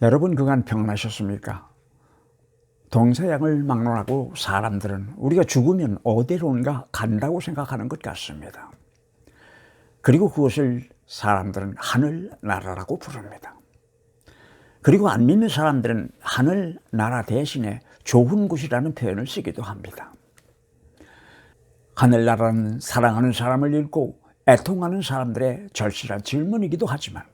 여러분 그간 평안하셨습니까? 동서양을 막론하고 사람들은 우리가 죽으면 어디론가 간다고 생각하는 것 같습니다. 그리고 그것을 사람들은 하늘나라라고 부릅니다. 그리고 안 믿는 사람들은 하늘나라 대신에 좋은 곳이라는 표현을 쓰기도 합니다. 하늘나라는 사랑하는 사람을 잃고 애통하는 사람들의 절실한 질문이기도 하지만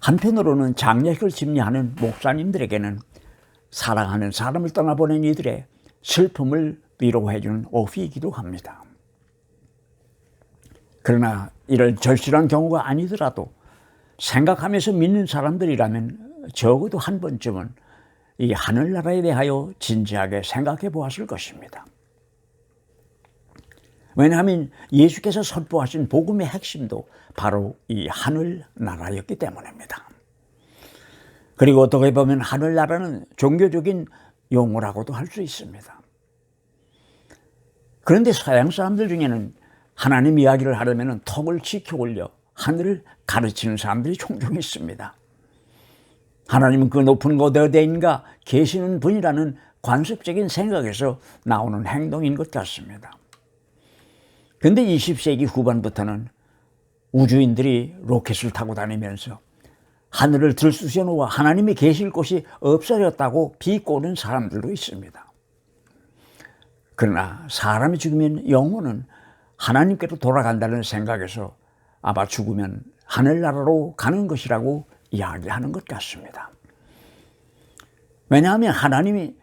한편으로는 장례식을 집례하는 목사님들에게는 사랑하는 사람을 떠나보낸 이들의 슬픔을 위로해 주는 오피이기도 합니다. 그러나 이런 절실한 경우가 아니더라도 생각하면서 믿는 사람들이라면 적어도 한 번쯤은 이 하늘나라에 대하여 진지하게 생각해 보았을 것입니다. 왜냐하면 예수께서 선포하신 복음의 핵심도 바로 이 하늘 나라였기 때문입니다. 그리고 어떻게 보면 하늘 나라는 종교적인 용어라고도 할 수 있습니다. 그런데 서양 사람들 중에는 하나님 이야기를 하려면 턱을 지켜 올려 하늘을 가르치는 사람들이 종종 있습니다. 하나님은 그 높은 곳 어디인가 계시는 분이라는 관습적인 생각에서 나오는 행동인 것 같습니다. 근데 20세기 후반부터는 우주인들이 로켓을 타고 다니면서 하늘을 들쑤셔 놓아 하나님이 계실 곳이 없어졌다고 비꼬는 사람들도 있습니다. 그러나 사람이 죽으면 영혼은 하나님께로 돌아간다는 생각에서 아마 죽으면 하늘나라로 가는 것이라고 이야기하는 것 같습니다. 왜냐하면 하나님이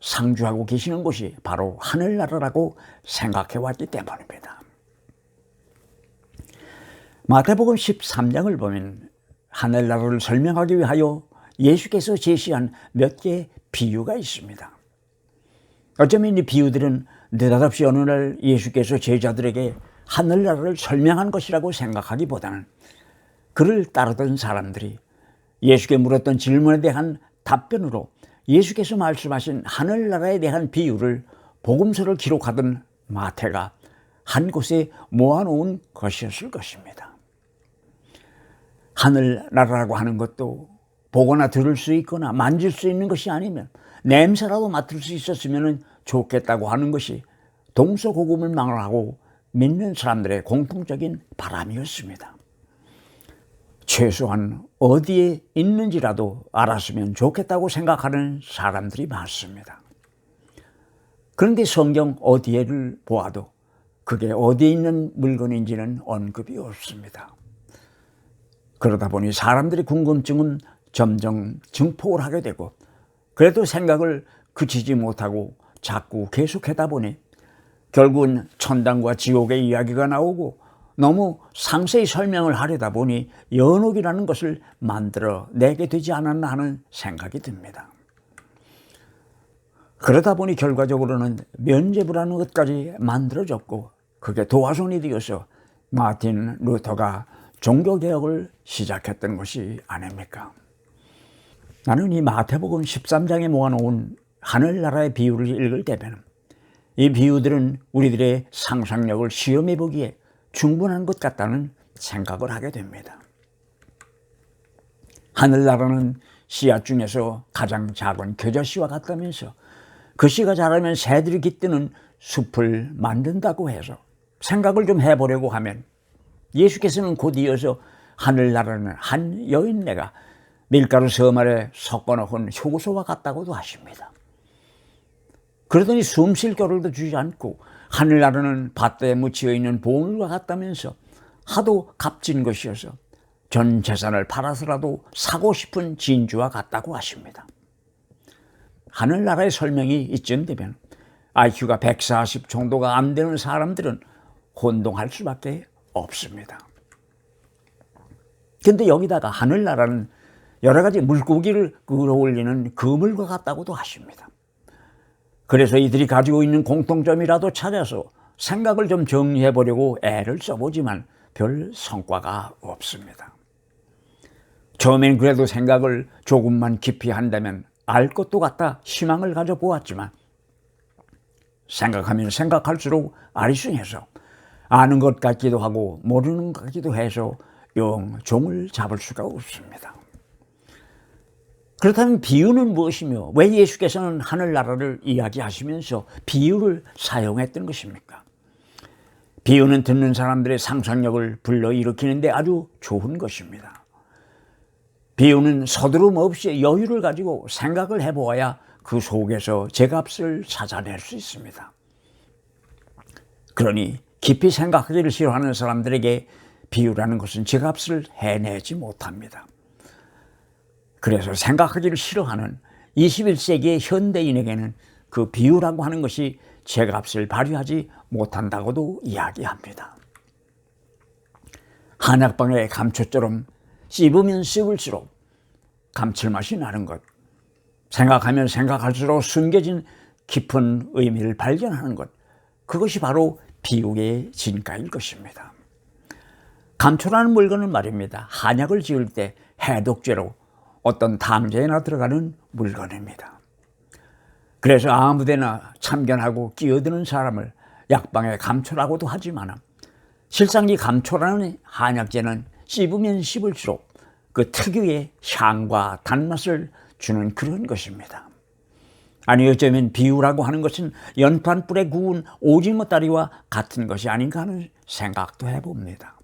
상주하고 계시는 곳이 바로 하늘나라라고 생각해 왔기 때문입니다. 마태복음 13장을 보면 하늘나라를 설명하기 위하여 예수께서 제시한 몇 개의 비유가 있습니다. 어쩌면 이 비유들은 느닷없이 어느 날 예수께서 제자들에게 하늘나라를 설명한 것이라고 생각하기보다는 그를 따르던 사람들이 예수께 물었던 질문에 대한 답변으로 예수께서 말씀하신 하늘나라에 대한 비유를 복음서를 기록하던 마태가 한 곳에 모아놓은 것이었을 것입니다. 하늘나라라고 하는 것도 보거나 들을 수 있거나 만질 수 있는 것이 아니면 냄새라도 맡을 수 있었으면 좋겠다고 하는 것이 동서고금을 망하고 믿는 사람들의 공통적인 바람이었습니다. 최소한 어디에 있는지라도 알았으면 좋겠다고 생각하는 사람들이 많습니다. 그런데 성경 어디에를 보아도 그게 어디에 있는 물건인지는 언급이 없습니다. 그러다 보니 사람들의 궁금증은 점점 증폭을 하게 되고 그래도 생각을 그치지 못하고 자꾸 계속하다 보니 결국은 천당과 지옥의 이야기가 나오고 너무 상세히 설명을 하려다 보니 연옥이라는 것을 만들어 내게 되지 않았나 하는 생각이 듭니다. 그러다 보니 결과적으로는 면죄부라는 것까지 만들어졌고 그게 도화선이 되어서 마틴 루터가 종교개혁을 시작했던 것이 아닙니까? 나는 이 마태복음 13장에 모아놓은 하늘나라의 비유를 읽을 때면 이 비유들은 우리들의 상상력을 시험해 보기에 충분한 것 같다는 생각을 하게 됩니다. 하늘나라는 씨앗 중에서 가장 작은 겨자씨와 같다면서 그 씨가 자라면 새들이 깃드는 숲을 만든다고 해서 생각을 좀 해보려고 하면 예수께서는 곧 이어서 하늘나라는 한 여인네가 밀가루 섬 아래 섞어놓은 효소와 같다고도 하십니다. 그러더니 숨 쉴 겨를도 주지 않고 하늘나라는 밭에 묻혀 있는 보물과 같다면서 하도 값진 것이어서 전 재산을 팔아서라도 사고 싶은 진주와 같다고 하십니다. 하늘나라의 설명이 이쯤 되면 IQ가 140 정도가 안 되는 사람들은 혼동할 수밖에 없습니다. 근데 여기다가 하늘나라는 여러 가지 물고기를 끌어올리는 그물과 같다고도 하십니다. 그래서 이들이 가지고 있는 공통점이라도 찾아서 생각을 좀 정리해 보려고 애를 써보지만 별 성과가 없습니다. 처음엔 그래도 생각을 조금만 깊이 한다면 알 것도 같다 희망을 가져보았지만 생각하면 생각할수록 아리송해서 아는 것 같기도 하고 모르는 것 같기도 해서 영 종을 잡을 수가 없습니다. 그렇다면 비유는 무엇이며 왜 예수께서는 하늘나라를 이야기하시면서 비유를 사용했던 것입니까? 비유는 듣는 사람들의 상상력을 불러일으키는데 아주 좋은 것입니다. 비유는 서두름 없이 여유를 가지고 생각을 해보아야 그 속에서 제 값을 찾아낼 수 있습니다. 그러니 깊이 생각하기를 싫어하는 사람들에게 비유라는 것은 제 값을 해내지 못합니다. 그래서 생각하기를 싫어하는 21세기의 현대인에게는 그 비유라고 하는 것이 제 값을 발휘하지 못한다고도 이야기합니다. 한약방의 감초처럼 씹으면 씹을수록 감칠맛이 나는 것, 생각하면 생각할수록 숨겨진 깊은 의미를 발견하는 것, 그것이 바로 비유의 진가일 것입니다. 감초라는 물건은 말입니다. 한약을 지을 때 해독제로 어떤 탕제에나 들어가는 물건입니다. 그래서 아무데나 참견하고 끼어드는 사람을 약방의 감초라고도 하지만 실상 이 감초라는 한약제는 씹으면 씹을수록 그 특유의 향과 단맛을 주는 그런 것입니다. 아니 어쩌면 비유라고 하는 것은 연판불에 구운 오징어 다리와 같은 것이 아닌가 하는 생각도 해봅니다.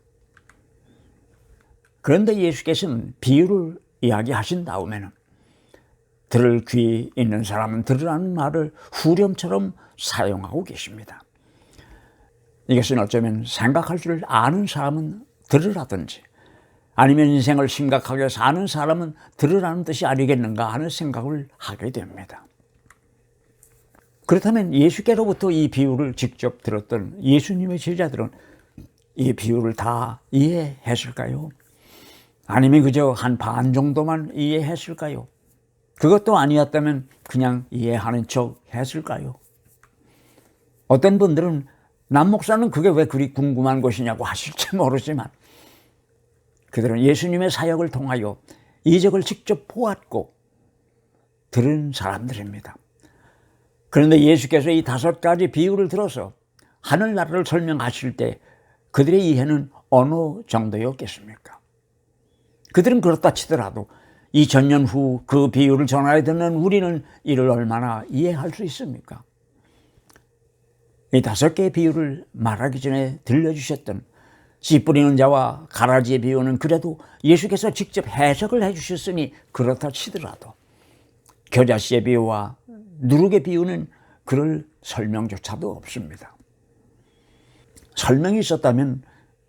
그런데 예수께서는 비유를 이야기하신 다음에는 들을 귀 있는 사람은 들으라는 말을 후렴처럼 사용하고 계십니다. 이것은 어쩌면 생각할 줄 아는 사람은 들으라든지 아니면 인생을 심각하게 사는 사람은 들으라는 뜻이 아니겠는가 하는 생각을 하게 됩니다. 그렇다면 예수께로부터 이 비유를 직접 들었던 예수님의 제자들은 이 비유를 다 이해했을까요? 아니면 그저 한 반 정도만 이해했을까요? 그것도 아니었다면 그냥 이해하는 척 했을까요? 어떤 분들은 남 목사는 그게 왜 그리 궁금한 것이냐고 하실지 모르지만 그들은 예수님의 사역을 통하여 이적을 직접 보았고 들은 사람들입니다. 그런데 예수께서 이 다섯 가지 비유를 들어서 하늘나라를 설명하실 때 그들의 이해는 어느 정도였겠습니까? 그들은 그렇다 치더라도 2000년 후 그 비유를 전하여 듣는 우리는 이를 얼마나 이해할 수 있습니까? 이 다섯 개의 비유를 말하기 전에 들려주셨던 씨 뿌리는 자와 가라지의 비유는 그래도 예수께서 직접 해석을 해 주셨으니 그렇다 치더라도 겨자씨의 비유와 누룩의 비유는 그럴 설명조차도 없습니다. 설명이 있었다면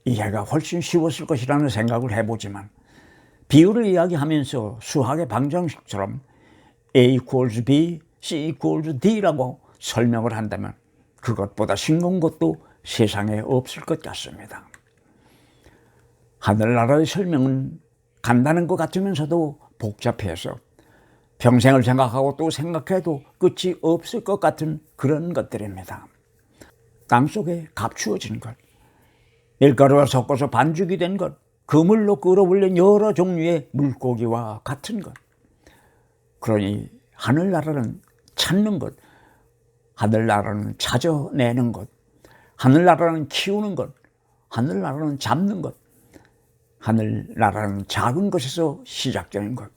이해가 훨씬 쉬웠을 것이라는 생각을 해보지만 비율을 이야기하면서 수학의 방정식처럼 A equals B, C equals D라고 설명을 한다면 그것보다 싱거운 것도 세상에 없을 것 같습니다. 하늘나라의 설명은 간단한 것 같으면서도 복잡해서 평생을 생각하고 또 생각해도 끝이 없을 것 같은 그런 것들입니다. 땅 속에 감추어진 것, 밀가루와 섞어서 반죽이 된 것, 그물로 끌어올린 여러 종류의 물고기와 같은 것. 그러니 하늘나라는 찾는 것, 하늘나라는 찾아내는 것, 하늘나라는 키우는 것, 하늘나라는 잡는 것, 하늘나라는 작은 것에서 시작되는 것.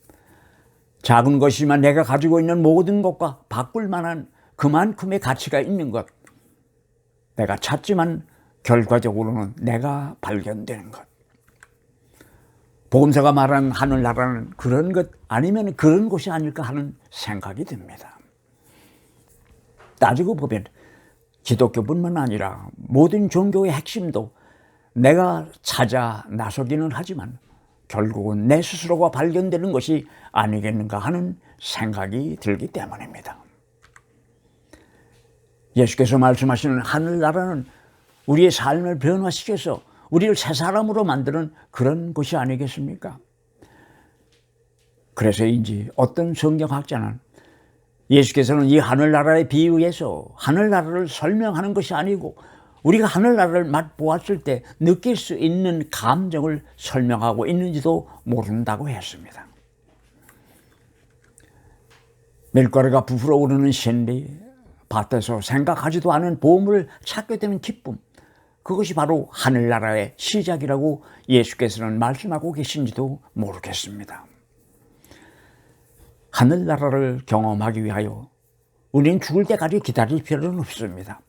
작은 것이지만 내가 가지고 있는 모든 것과 바꿀 만한 그만큼의 가치가 있는 것. 내가 찾지만 결과적으로는 내가 발견되는 것. 보험사가 말하는 하늘나라는 그런 것 아니면 그런 곳이 아닐까 하는 생각이 듭니다. 따지고 보면 기독교뿐만 아니라 모든 종교의 핵심도 내가 찾아 나서기는 하지만 결국은 내 스스로가 발견되는 것이 아니겠는가 하는 생각이 들기 때문입니다. 예수께서 말씀하시는 하늘나라는 우리의 삶을 변화시켜서 우리를 새 사람으로 만드는 그런 것이 아니겠습니까? 그래서인지 어떤 성경학자는 예수께서는 이 하늘나라의 비유에서 하늘나라를 설명하는 것이 아니고 우리가 하늘나라를 맛보았을 때 느낄 수 있는 감정을 설명하고 있는지도 모른다고 했습니다. 밀가루가 부풀어 오르는 신비, 밭에서 생각하지도 않은 보물을 찾게 되는 기쁨, 그것이 바로 하늘나라의 시작이라고 예수께서는 말씀하고 계신지도 모르겠습니다. 하늘나라를 경험하기 위하여 우리는 죽을 때까지 기다릴 필요는 없습니다.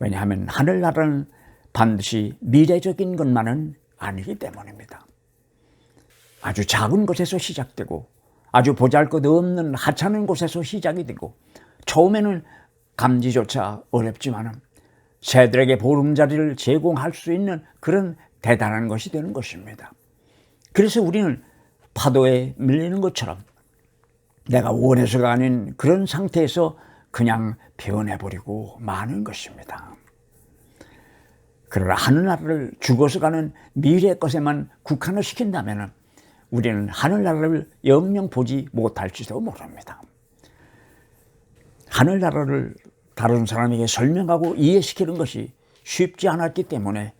왜냐하면 하늘나라는 반드시 미래적인 것만은 아니기 때문입니다. 아주 작은 곳에서 시작되고 아주 보잘 것 없는 하찮은 곳에서 시작이 되고 처음에는 감지조차 어렵지만 새들에게 보름자리를 제공할 수 있는 그런 대단한 것이 되는 것입니다. 그래서 우리는 파도에 밀리는 것처럼 내가 원해서가 아닌 그런 상태에서 그냥 변해버리고 마는 것입니다. 그러나 하늘나라를 죽어서 가는 미래 것에만 국한을 시킨다면 우리는 하늘나라를 영영 보지 못할지도 모릅니다. 하늘나라를 다른 사람에게 설명하고 이해시키는 것이 쉽지 않았기 때문에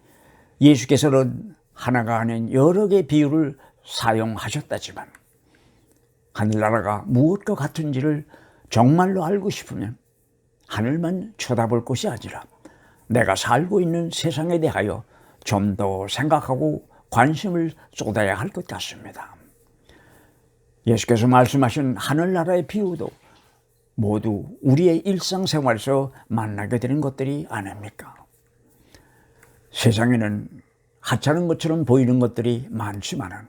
예수께서는 하나가 아닌 여러 개의 비유를 사용하셨다지만 하늘나라가 무엇과 같은지를 정말로 알고 싶으면 하늘만 쳐다볼 것이 아니라 내가 살고 있는 세상에 대하여 좀 더 생각하고 관심을 쏟아야 할 것 같습니다. 예수께서 말씀하신 하늘나라의 비유도 모두 우리의 일상생활에서 만나게 되는 것들이 아닙니까? 세상에는 하찮은 것처럼 보이는 것들이 많지만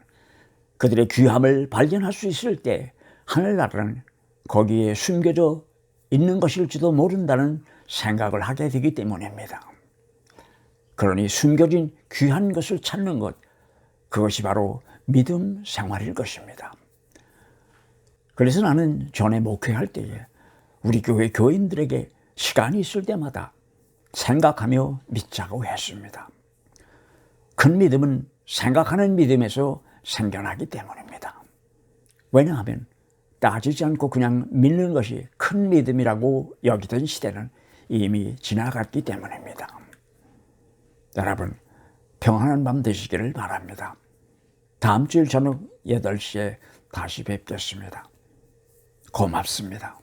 그들의 귀함을 발견할 수 있을 때 하늘나라는 거기에 숨겨져 있는 것일지도 모른다는 생각을 하게 되기 때문입니다. 그러니 숨겨진 귀한 것을 찾는 것, 그것이 바로 믿음 생활일 것입니다. 그래서 나는 전에 목회할 때에 우리 교회 교인들에게 시간이 있을 때마다 생각하며 믿자고 했습니다. 큰 믿음은 생각하는 믿음에서 생겨나기 때문입니다. 왜냐하면 따지지 않고 그냥 믿는 것이 큰 믿음이라고 여기던 시대는 이미 지나갔기 때문입니다. 여러분, 평안한 밤 되시기를 바랍니다. 다음 주일 저녁 8시에 다시 뵙겠습니다. 고맙습니다.